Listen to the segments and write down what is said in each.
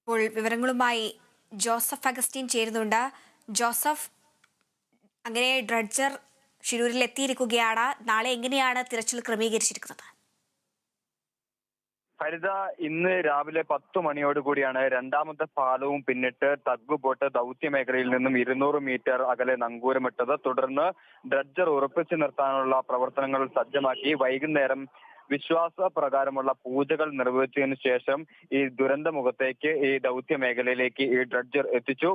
ഇപ്പോൾ വിവരങ്ങളുമായി Joseph Augustine ചേരുന്നുണ്ട്. ജോസഫ് അങ്ങനെ ഡ്രഡ്ജർ ഷിരൂരിൽ എത്തിയിരിക്കുകയാണ്. നാളെ എങ്ങനെയാണ് തിരച്ചിൽ ക്രമീകരിച്ചിരിക്കുന്നത്? ഹരിത ഇന്ന് രാവിലെ പത്ത് മണിയോട് കൂടിയാണ് രണ്ടാമത്തെ പാലവും പിന്നിട്ട് തഗ് ബോട്ട് ദൗത്യ മേഖലയിൽ നിന്നും ഇരുന്നൂറ് മീറ്റർ അകലെ നങ്കൂരമിട്ടത്. തുടർന്ന് ഡ്രഡ്ജർ ഉറപ്പിച്ചു നിർത്താനുള്ള പ്രവർത്തനങ്ങൾ സജ്ജമാക്കി. വൈകുന്നേരം വിശ്വാസ പ്രകാരമുള്ള പൂജകൾ നിർവഹിച്ചതിനു ശേഷം ഈ ദുരന്തമുഖത്തേക്ക് ഈ ദൗത്യ മേഖലയിലേക്ക് ഈ ഡ്രഡ്ജർ എത്തിച്ചു.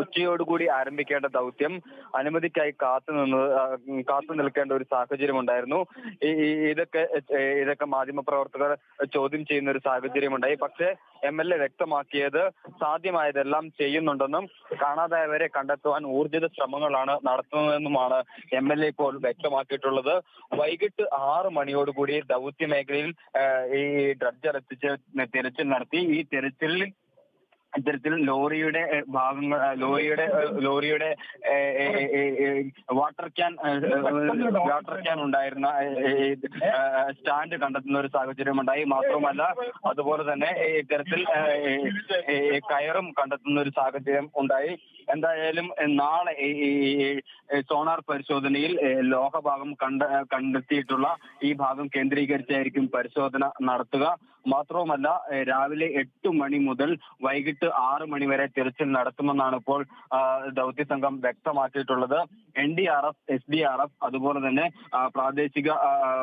ഉച്ചയോടുകൂടി ആരംഭിക്കേണ്ട ദൗത്യം അനുമതിക്കായി കാത്തു നിന്ന് കാത്തു നിൽക്കേണ്ട ഒരു സാഹചര്യം ഉണ്ടായിരുന്നു. ഇതൊക്കെ ഇതൊക്കെ മാധ്യമപ്രവർത്തകർ ചോദ്യം ചെയ്യുന്ന ഒരു സാഹചര്യം ഉണ്ടായി പക്ഷേ എം എൽ എ വ്യക്തമാക്കിയത് സാധ്യമായതെല്ലാം ചെയ്യുന്നുണ്ടെന്നും കാണാതായവരെ കണ്ടെത്തുവാൻ ഊർജിത ശ്രമങ്ങളാണ് നടത്തുന്നതെന്നുമാണ് എം എൽ എ ഇപ്പോൾ വ്യക്തമാക്കിയിട്ടുള്ളത്. വൈകിട്ട് ആറ് മണിയോടുകൂടി ദൗത്യ മേഖലയിൽ ഈ എത്തിച്ച് തിരച്ചിൽ നടത്തി. ഈ തിരച്ചിലിൽ ഇത്തരത്തിൽ ലോറിയുടെ ഭാഗങ്ങൾ ലോറിയുടെ ലോറിയുടെ വാട്ടർ ക്യാൻ വാട്ടർ ക്യാൻ ഉണ്ടായിരുന്ന സ്റ്റാൻഡ് കണ്ടെത്തുന്ന ഒരു സാഹചര്യം ഉണ്ടായി. മാത്രമല്ല അതുപോലെ തന്നെ ഇത്തരത്തിൽ കയറും കണ്ടെത്തുന്ന ഒരു സാഹചര്യം ഉണ്ടായി. എന്തായാലും നാളെ സോണാർ പരിശോധനയിൽ ലോഹഭാഗം കണ്ട കണ്ടെത്തിയിട്ടുള്ള ഈ ഭാഗം കേന്ദ്രീകരിച്ചായിരിക്കും പരിശോധന നടത്തുക. മാത്രവുമല്ല രാവിലെ എട്ട് മണി മുതൽ വൈകിട്ട് ആറ് മണിവരെ തിരച്ചിൽ നടത്തുമെന്നാണ് ഇപ്പോൾ ദൗത്യ സംഘം വ്യക്തമാക്കിയിട്ടുള്ളത്. N D R F S D R F അതുപോലെ തന്നെ പ്രാദേശിക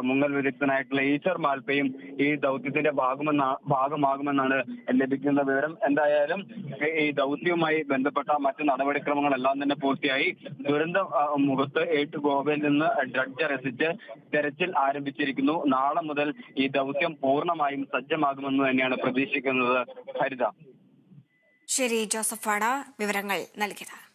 മുങ്ങൽ വിദഗ്ധനായിട്ടുള്ള ഈശ്വർ മാൽപ്പയും ഈ ദൗത്യത്തിന്റെ ഭാഗമെന്ന ഭാഗമാകുമെന്നാണ് ലഭിക്കുന്ന വിവരം. എന്തായാലും ഈ- ദൗത്യവുമായി ബന്ധപ്പെട്ട മറ്റ് നടപടിക്രമങ്ങളെല്ലാം തന്നെ പൂർത്തിയായി. ദുരന്ത മുഖത്ത് ഏട്ട് ഗോവയിൽ നിന്ന് ഡ്രഡ്ജർ എത്തിച്ച് തെരച്ചിൽ ആരംഭിച്ചിരിക്കുന്നു. നാളെ മുതൽ ഈ ദൗത്യം പൂർണമായും സജ്ജമാകുമെന്ന് തന്നെയാണ് പ്രതീക്ഷിക്കുന്നത്. ഹരിത ശരി ജോസഫാണ് വിവരങ്ങൾ നൽകിയത്.